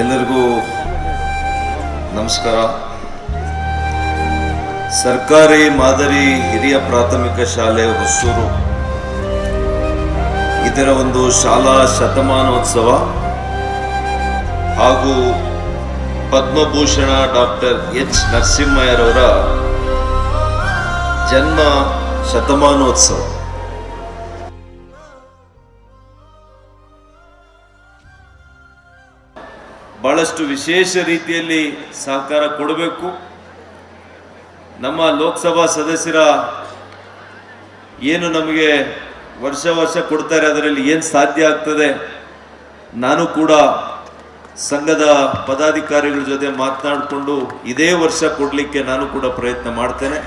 ಎಲ್ಲರಿಗೂ ನಮಸ್ಕಾರ. ಸರ್ಕಾರಿ ಮಾದರಿ ಹಿರಿಯ ಪ್ರಾಥಮಿಕ ಶಾಲೆ ಹೊಸೂರು. ಇದರ ಒಂದು ಶಾಲಾ ಶತಮಾನೋತ್ಸವ ಹಾಗೂ ಪದ್ಮಭೂಷಣ ಡಾಕ್ಟರ್ ಎಚ್ ನರಸಿಂಹಯ್ಯರವರ ಜನ್ಮ ಶತಮಾನೋತ್ಸವ. ಬಹಳಷ್ಟು ವಿಶೇಷ ರೀತಿಯಲ್ಲಿ ಸಹಕಾರ ಕೊಡಬೇಕು. ನಮ್ಮ ಲೋಕಸಭಾ ಸದಸ್ಯರ ಏನು ನಮಗೆ ವರ್ಷ ವರ್ಷ ಕೊಡ್ತಾರೆ, ಅದರಲ್ಲಿ ಏನು ಸಾಧ್ಯ ಆಗ್ತದೆ? ನಾನು ಕೂಡ ಸಂಘದ ಪದಾಧಿಕಾರಿಗಳ ಜೊತೆ ಮಾತನಾಡಿಕೊಂಡು ಇದೇ ವರ್ಷ ಕೊಡಲಿಕ್ಕೆ ನಾನು ಕೂಡ ಪ್ರಯತ್ನ ಮಾಡ್ತೇನೆ.